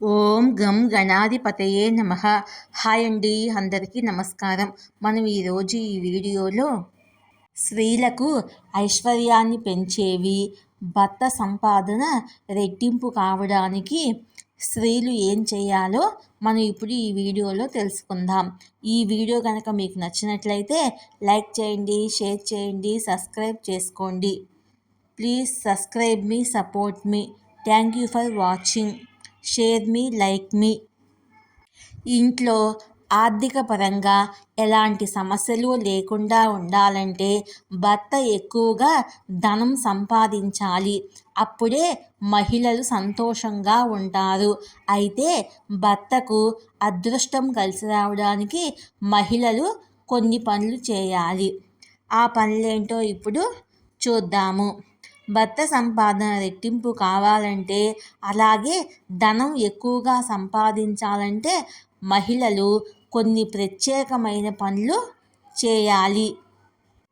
ఓం గం గణాధిపతయే నమ. హాయ్ అండి అందరికీ నమస్కారం. మనం ఈరోజు ఈ వీడియోలో స్త్రీలకు ఐశ్వర్యాన్ని పెంచేవి భర్త సంపాదన రెట్టింపు కావడానికి స్త్రీలు ఏం చేయాలో మనం ఇప్పుడు ఈ వీడియోలో తెలుసుకుందాం. ఈ వీడియో కనుక మీకు నచ్చినట్లయితే లైక్ చేయండి షేర్ చేయండి సబ్స్క్రైబ్ చేసుకోండి. ప్లీజ్ సబ్స్క్రైబ్ మీ support me. Thank you for watching. Share me like మీ. ఇంట్లో ఆర్థిక పరంగా ఎలాంటి సమస్యలు లేకుండా ఉండాలంటే భర్త ఎక్కువగా ధనం సంపాదించాలి. అప్పుడే మహిళలు సంతోషంగా ఉంటారు. అయితే భర్తకు అదృష్టం కలిసి రావడానికి మహిళలు కొన్ని పనులు చేయాలి. ఆ పనులేంటో ఇప్పుడు చూద్దాము. భర్త సంపాదన రెట్టింపు కావాలంటే అలాగే ధనం ఎక్కువగా సంపాదించాలంటే మహిళలు కొన్ని ప్రత్యేకమైన పనులు చేయాలి.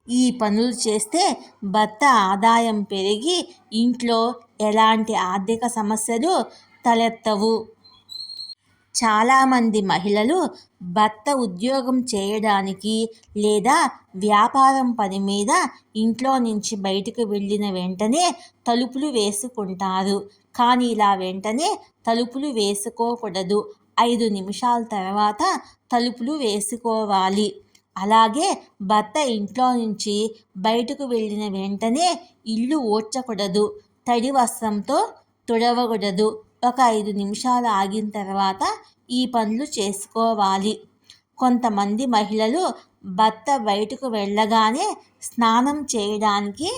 ఈ పనులు చేస్తే భర్త ఆదాయం పెరిగి ఇంట్లో ఎలాంటి ఆర్థిక సమస్యలు తలెత్తవు. చాలామంది మహిళలు భర్త ఉద్యోగం చేయడానికి లేదా వ్యాపారం పని మీద ఇంట్లో నుంచి బయటకు వెళ్ళిన వెంటనే తలుపులు వేసుకుంటారు. కానీ ఇలా వెంటనే తలుపులు వేసుకోకూడదు. ఐదు నిమిషాల తర్వాత తలుపులు వేసుకోవాలి. అలాగే భర్త ఇంట్లో నుంచి బయటకు వెళ్ళిన వెంటనే ఇల్లు ఓడ్చకూడదు తడి వస్త్రంతో తుడవకూడదు. ఒక ఐదు నిమిషాలు ఆగిన తర్వాత ఈ పనులు చేసుకోవాలి. కొంతమంది మహిళలు భర్త బయటకు వెళ్ళగానే స్నానం చేయడానికి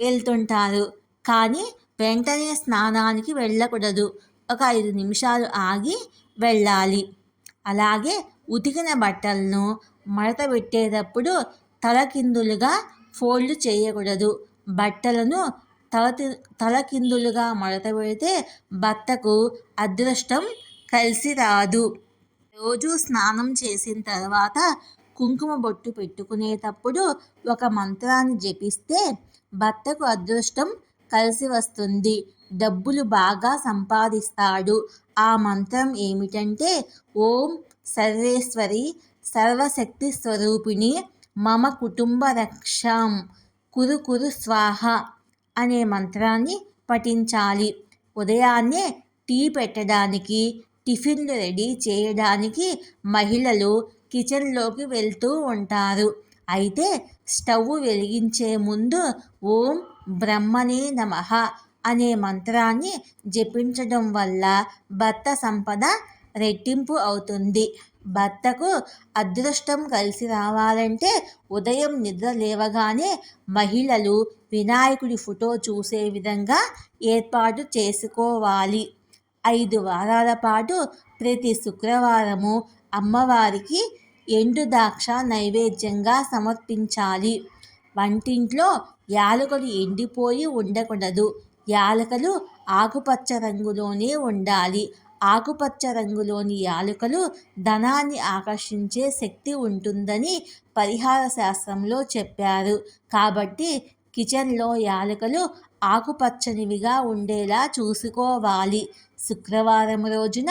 వెళ్తుంటారు. కానీ వెంటనే స్నానానికి వెళ్ళకూడదు. ఒక ఐదు నిమిషాలు ఆగి వెళ్ళాలి. అలాగే ఉతికిన బట్టలను మడత పెట్టేటప్పుడు తలకిందులుగా ఫోల్డ్ చేయకూడదు. బట్టలను తల తలకిందులుగా మడత పెడితే భర్తకు అదృష్టం కలిసి రాదు. రోజు స్నానం చేసిన తర్వాత కుంకుమ బొట్టు పెట్టుకునేటప్పుడు ఒక మంత్రాన్ని జపిస్తే భర్తకు అదృష్టం కలిసి వస్తుంది. డబ్బులు బాగా సంపాదిస్తాడు. ఆ మంత్రం ఏమిటంటే ఓం సర్వేశ్వరి సర్వశక్తి స్వరూపిణి మమ కుటుంబ రక్షం కురు కురు స్వాహ అనే మంత్రాన్ని పఠించాలి. ఉదయాన్నే టీ పెట్టడానికి టిఫిన్లు రెడీ చేయడానికి మహిళలు కిచెన్లోకి వెళ్తూ ఉంటారు. అయితే స్టవ్ వెలిగించే ముందు ఓం బ్రహ్మనే నమ అనే మంత్రాన్ని జపించడం వల్ల భర్త సంపద రెట్టింపు అవుతుంది. భర్తకు అదృష్టం కలిసి రావాలంటే ఉదయం నిద్ర లేవగానే మహిళలు వినాయకుడి ఫోటో చూసే విధంగా ఏర్పాటు చేసుకోవాలి. ఐదు వారాల పాటు ప్రతి శుక్రవారము అమ్మవారికి ఎండు ద్రాక్ష నైవేద్యంగా సమర్పించాలి. వంటింట్లో యాలకులు ఎండిపోయి ఉండకూడదు. యాలకలు ఆకుపచ్చ రంగులోనే ఉండాలి. ఆకుపచ్చ రంగులోని యాలుకలు ధనాన్ని ఆకర్షించే శక్తి ఉంటుందని పరిహార శాస్త్రంలో చెప్పారు. కాబట్టి కిచెన్లో యాలకులు ఆకుపచ్చనివిగా ఉండేలా చూసుకోవాలి. శుక్రవారం రోజున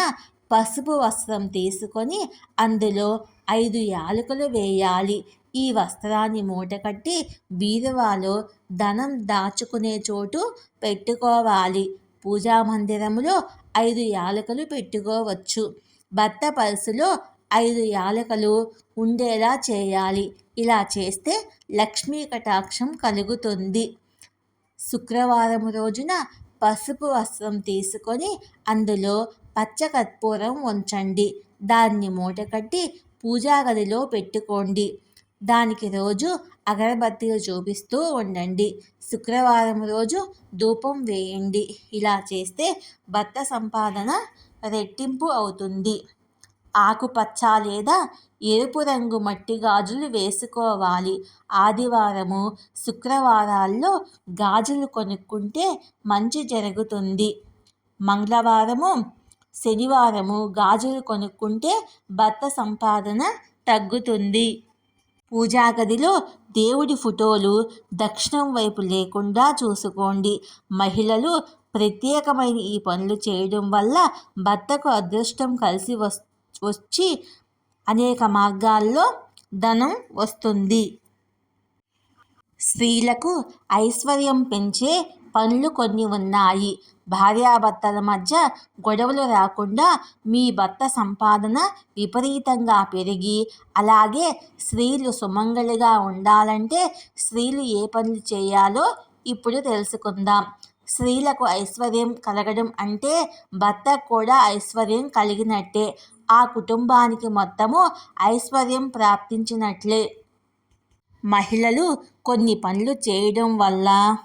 పసుపు వస్త్రం తీసుకొని అందులో ఐదు యాలకులు వేయాలి. ఈ వస్త్రాన్ని మూటకట్టి బీరువాలో ధనం దాచుకునే చోటు పెట్టుకోవాలి. పూజా మందిరములో ఐదు యాలకులు పెట్టుకోవచ్చు. భర్త పర్సులో ఐదు యాలకలు ఉండేలా చేయాలి. ఇలా చేస్తే లక్ష్మీ కటాక్షం కలుగుతుంది. శుక్రవారం రోజున పసుపు వస్త్రం తీసుకొని అందులో పచ్చకర్పూరం ఉంచండి దాన్ని మూటకట్టి పూజాగదిలో పెట్టుకోండి. దానికి రోజు అగరబత్తిలు చూపిస్తూ ఉండండి. శుక్రవారం రోజు ధూపం వేయండి. ఇలా చేస్తే భర్త సంపాదన రెట్టింపు అవుతుంది. ఆకుపచ్చ లేదా ఎరుపు రంగు మట్టి గాజులు వేసుకోవాలి. ఆదివారము శుక్రవారాల్లో గాజులు కొనుక్కుంటే మంచి జరుగుతుంది. మంగళవారము శనివారము గాజులు కొనుక్కుంటే భర్త సంపాదన తగ్గుతుంది. పూజాగదిలో దేవుడి ఫోటోలు దక్షిణం వైపు లేకుండా చూసుకోండి. మహిళలు ప్రత్యేకమైన ఈ పనులు చేయడం వల్ల భర్తకు అదృష్టం కలిసి వచ్చి అనేక మార్గాల్లో ధనం వస్తుంది. స్త్రీలకు ఐశ్వర్యం పెంచే పనులు కొన్ని ఉన్నాయి. భార్యాభర్తల మధ్య గొడవలు రాకుండా మీ భర్త సంపాదన విపరీతంగా పెరిగి అలాగే స్త్రీలు సుమంగళిగా ఉండాలంటే స్త్రీలు ఏ పనులు చేయాలో ఇప్పుడు తెలుసుకుందాం. స్త్రీలకు ఐశ్వర్యం కలగడం అంటే భర్త కూడా ఐశ్వర్యం కలిగినట్టే. ఆ కుటుంబానికి మొత్తము ఐశ్వర్యం ప్రాప్తించినట్లే. మహిళలు కొన్ని పనులు చేయడం వల్ల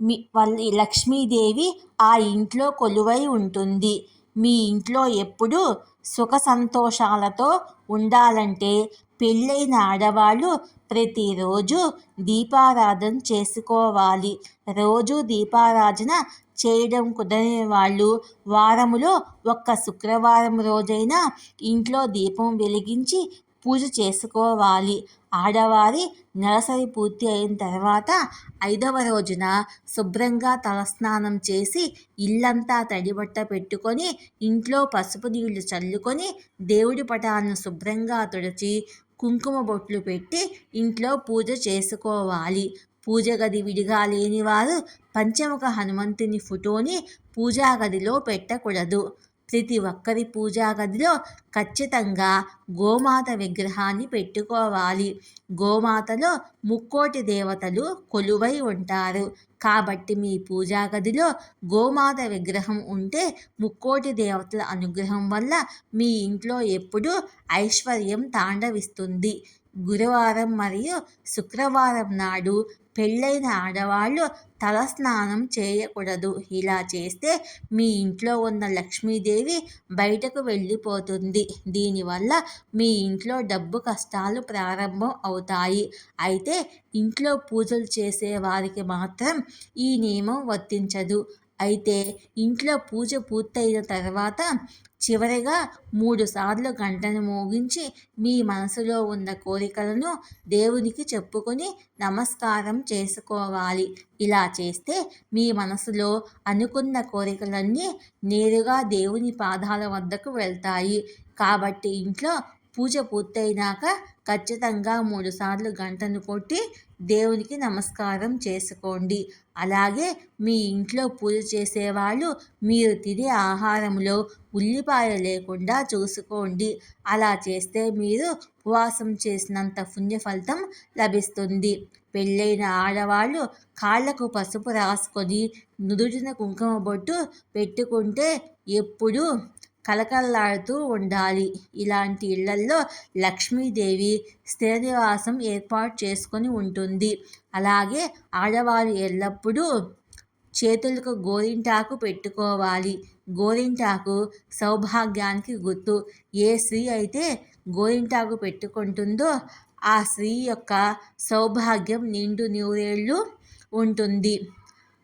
మీ వాళ్ళ లక్ష్మీదేవి ఆ ఇంట్లో కొలువై ఉంటుంది. మీ ఇంట్లో ఎప్పుడు సుఖ సంతోషాలతో ఉండాలంటే పెళ్ళైన ఆడవాళ్ళు ప్రతిరోజు దీపారాధన చేసుకోవాలి. రోజు దీపారాధన చేయడం కుదరని వాళ్ళు వారములో ఒక్క శుక్రవారం రోజైనా ఇంట్లో దీపం వెలిగించి పూజ చేసుకోవాలి. ఆడవారి నెలసరి పూర్తి అయిన తర్వాత ఐదవ రోజున శుభ్రంగా తలస్నానం చేసి ఇల్లంతా తడిబట్ట పెట్టుకొని ఇంట్లో పసుపు నీళ్ళు చల్లుకొని దేవుడి పటాలను శుభ్రంగా తుడిచి కుంకుమ బొట్లు పెట్టి ఇంట్లో పూజ చేసుకోవాలి. పూజ గది విడిగా లేనివారు పంచముఖ హనుమంతుని ఫోటోని పూజా గదిలో పెట్టకూడదు. ప్రతి ఒక్కరి పూజా గదిలో ఖచ్చితంగా గోమాత విగ్రహాన్ని పెట్టుకోవాలి. గోమాతలో ముక్కోటి దేవతలు కొలువై ఉంటారు. కాబట్టి మీ పూజా గదిలో గోమాత విగ్రహం ఉంటే ముక్కోటి దేవతల అనుగ్రహం వల్ల మీ ఇంట్లో ఎప్పుడూ ఐశ్వర్యం తాండవిస్తుంది. గురువారం మరియు శుక్రవారం నాడు పెళ్ళైన ఆడవాళ్ళు తలస్నానం చేయకూడదు. ఇలా చేస్తే మీ ఇంట్లో ఉన్న లక్ష్మీదేవి బయటకు వెళ్ళిపోతుంది. దీనివల్ల మీ ఇంట్లో డబ్బు కష్టాలు ప్రారంభం అవుతాయి. అయితే ఇంట్లో పూజలు చేసే వారికి మాత్రం ఈ నియమం వర్తించదు. అయితే ఇంట్లో పూజ పూర్తయిన తర్వాత చివరిగా మూడు సార్లు గంటను మోగించి మీ మనసులో ఉన్న కోరికలను దేవునికి చెప్పుకొని నమస్కారం చేసుకోవాలి. ఇలా చేస్తే మీ మనసులో అనుకున్న కోరికలన్నీ నేరుగా దేవుని పాదాల వద్దకు వెళ్తాయి. కాబట్టి ఇంట్లో పూజ పూర్తయినాక ఖచ్చితంగా మూడుసార్లు గంటను కొట్టి దేవునికి నమస్కారం చేసుకోండి. అలాగే మీ ఇంట్లో పూజ చేసేవాళ్ళు మీరు తినే ఆహారంలో ఉల్లిపాయ లేకుండా చూసుకోండి. అలా చేస్తే మీరు ఉపవాసం చేసినంత పుణ్య ఫలితం లభిస్తుంది. పెళ్ళైన ఆడవాళ్ళు కాళ్ళకు పసుపు రాసుకొని నుదుటిన కుంకుమ బొట్టు పెట్టుకుంటే ఎప్పుడూ కలకల్లాడుతూ ఉండాలి. ఇలాంటి ఇళ్ళల్లో లక్ష్మీదేవి స్థిర నివాసం ఏర్పాటు చేసుకొని ఉంటుంది. అలాగే ఆడవారు ఎల్లప్పుడూ చేతులకు గోరింటాకు పెట్టుకోవాలి. గోరింటాకు సౌభాగ్యానికి గుర్తు. ఏ స్త్రీ అయితే గోరింటాకు పెట్టుకుంటుందో ఆ స్త్రీ యొక్క సౌభాగ్యం నిండు నూరేళ్ళు ఉంటుంది.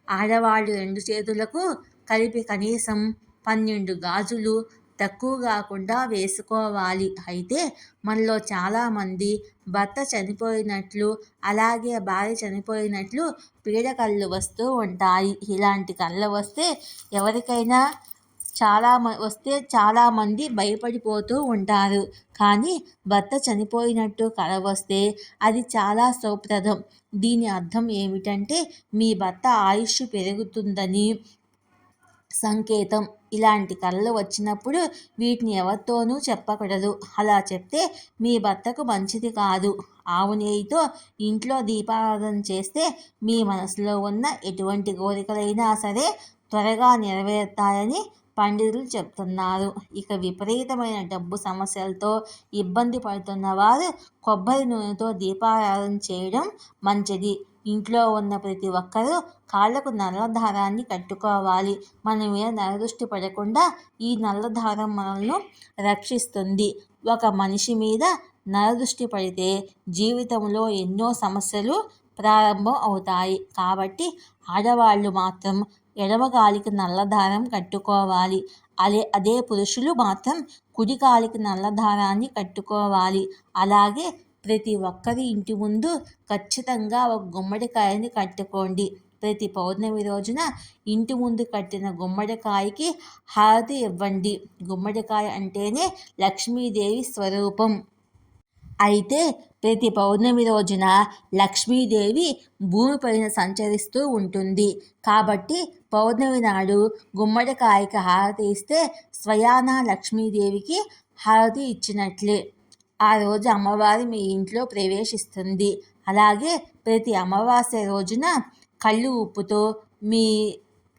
ఆడవాళ్ళు రెండు చేతులకు కలిపి కనీసం పన్నెండు గాజులు తక్కువ కాకుండా వేసుకోవాలి. అయితే మనలో చాలామంది భర్త చనిపోయినట్లు అలాగే భార్య చనిపోయినట్లు పీడ కళ్ళు వస్తూ ఉంటాయి. ఇలాంటి కళ్ళు వస్తే ఎవరికైనా చాలా వస్తే చాలామంది భయపడిపోతూ ఉంటారు. కానీ భర్త చనిపోయినట్టు కళ వస్తే అది చాలా సౌప్రదం దీని అర్థం ఏమిటంటే మీ భర్త ఆయుష్ పెరుగుతుందని సంకేతం. ఇలాంటి కళలు వచ్చినప్పుడు వీటిని ఎవరితోనూ చెప్పకూడదు. అలా చెప్తే మీ భర్తకు మంచిది కాదు. ఆవు నెయ్యితో ఇంట్లో దీపారాధన చేస్తే మీ మనసులో ఉన్న ఎటువంటి కోరికలైనా సరే త్వరగా నెరవేరుతాయని పండితులు చెప్తున్నారు. ఇక విపరీతమైన డబ్బు సమస్యలతో ఇబ్బంది పడుతున్న వారు కొబ్బరి నూనెతో దీపారాధన చేయడం మంచిది. ఇంట్లో ఉన్న ప్రతి ఒక్కరూ కాళ్ళకు నల్ల దారాన్ని కట్టుకోవాలి. మన మీద నరదృష్టి పడకుండా ఈ నల్ల దారం మనల్ని రక్షిస్తుంది. ఒక మనిషి మీద నరదృష్టి పడితే జీవితంలో ఎన్నో సమస్యలు ప్రారంభం అవుతాయి. కాబట్టి ఆడవాళ్ళు మాత్రం ఎడమగాలికి నల్లదారం కట్టుకోవాలి. అదే అదే పురుషులు మాత్రం కుడికాలికి నల్లదారాన్ని కట్టుకోవాలి. అలాగే ప్రతి ఒక్కరి ఇంటి ముందు ఖచ్చితంగా ఒక గుమ్మడికాయని కట్టుకోండి. ప్రతి పౌర్ణమి రోజున ఇంటి ముందు కట్టిన గుమ్మడికాయకి హారతి ఇవ్వండి. గుమ్మడికాయ అంటేనే లక్ష్మీదేవి స్వరూపం. అయితే ప్రతి పౌర్ణమి రోజున లక్ష్మీదేవి భూమిపైన సంచరిస్తూ ఉంటుంది. కాబట్టి పౌర్ణమి నాడు గుమ్మడికాయకి హారతి ఇస్తే స్వయానా లక్ష్మీదేవికి హారతి ఇచ్చినట్లే. ఆ రోజు అమ్మవారి మీ ఇంట్లో ప్రవేశిస్తుంది. అలాగే ప్రతి అమావాస్య రోజున కళ్ళు ఉప్పుతో మీ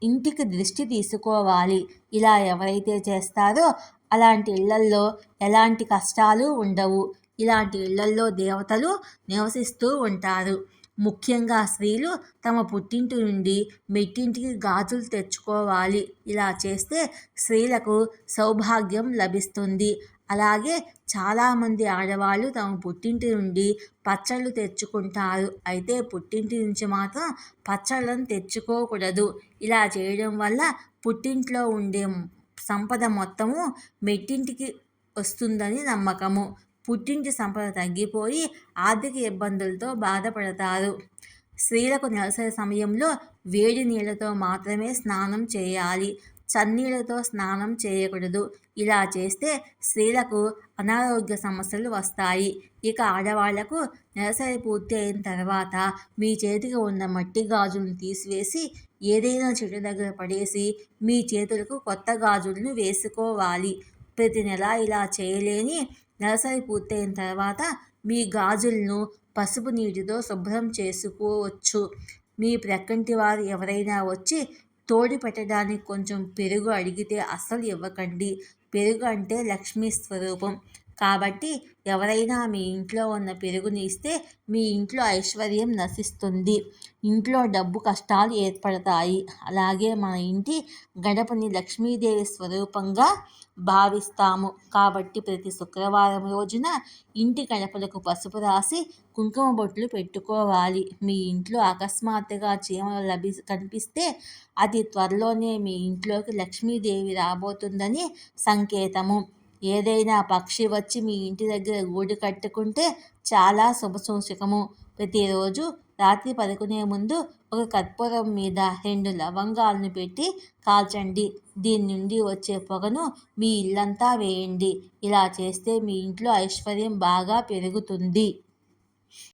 ఇంటికి దృష్టి తీసుకోవాలి. ఇలా ఎవరైతే చేస్తారో అలాంటి ఇళ్ళల్లో ఎలాంటి కష్టాలు ఉండవు. ఇలాంటి ఇళ్ళల్లో దేవతలు నివసిస్తూ ఉంటారు. ముఖ్యంగా స్త్రీలు తమ పుట్టింటి నుండి మెట్టింటికి గాజులు తెచ్చుకోవాలి. ఇలా చేస్తే స్త్రీలకు సౌభాగ్యం లభిస్తుంది. అలాగే చాలామంది ఆడవాళ్ళు తమ పుట్టింటి నుండి పచ్చళ్ళు తెచ్చుకుంటారు. అయితే పుట్టింటి నుంచి మాత్రం పచ్చళ్ళను తెచ్చుకోకూడదు. ఇలా చేయడం వల్ల పుట్టింట్లో ఉండే సంపద మొత్తము మెట్టింటికి వస్తుందని నమ్మకము. పుట్టింటి సంపద తగ్గిపోయి ఆర్థిక ఇబ్బందులతో బాధపడతారు. స్త్రీలకు నెలసరి సమయంలో వేడి నీళ్ళతో మాత్రమే స్నానం చేయాలి. చన్నీళ్ళతో స్నానం చేయకూడదు. ఇలా చేస్తే స్త్రీలకు అనారోగ్య సమస్యలు వస్తాయి. ఇక ఆడవాళ్ళకు నెలసరి పూర్తి అయిన తర్వాత మీ చేతికి ఉన్న మట్టి గాజులను తీసివేసి ఏదైనా చెట్టు దగ్గర పడేసి మీ చేతులకు కొత్త గాజులను వేసుకోవాలి. ప్రతి నెల ఇలా చేయలేని నెలసరి పూర్తయిన తర్వాత మీ గాజులను పసుపు నీటితో శుభ్రం చేసుకోవచ్చు. మీ ప్రక్కంటి వారు ఎవరైనా వచ్చి తోడి పెట్టడానికి కొంచెం పెరుగు అడిగితే అస్సలు ఇవ్వకండి. పెరుగు అంటే లక్ష్మీ స్వరూపం. కాబట్టి ఎవరైనా మీ ఇంట్లో ఉన్న పెరుగుని ఇస్తే మీ ఇంట్లో ఐశ్వర్యం నశిస్తుంది. ఇంట్లో డబ్బు కష్టాలు ఏర్పడతాయి. అలాగే మన ఇంటి గడపని లక్ష్మీదేవి స్వరూపంగా భావిస్తాము. కాబట్టి ప్రతి శుక్రవారం రోజున ఇంటి గడపలకు పసుపు రాసి కుంకుమ బొట్లు పెట్టుకోవాలి. మీ ఇంట్లో అకస్మాత్తుగా చీమలు లభి కనిపిస్తే అది త్వరలోనే మీ ఇంట్లోకి లక్ష్మీదేవి రాబోతుందని సంకేతము. ఏదైనా పక్షి వచ్చి మీ ఇంటి దగ్గర గూడు కట్టుకుంటే చాలా శుభసూచకము ప్రతిరోజు రాత్రి పడుకునే ముందు ఒక కర్పూరం మీద రెండు లవంగాలను పెట్టి కాల్చండి. దీని నుండి వచ్చే పొగను మీ ఇల్లంతా వేయండి. ఇలా చేస్తే మీ ఇంట్లో ఐశ్వర్యం బాగా పెరుగుతుంది.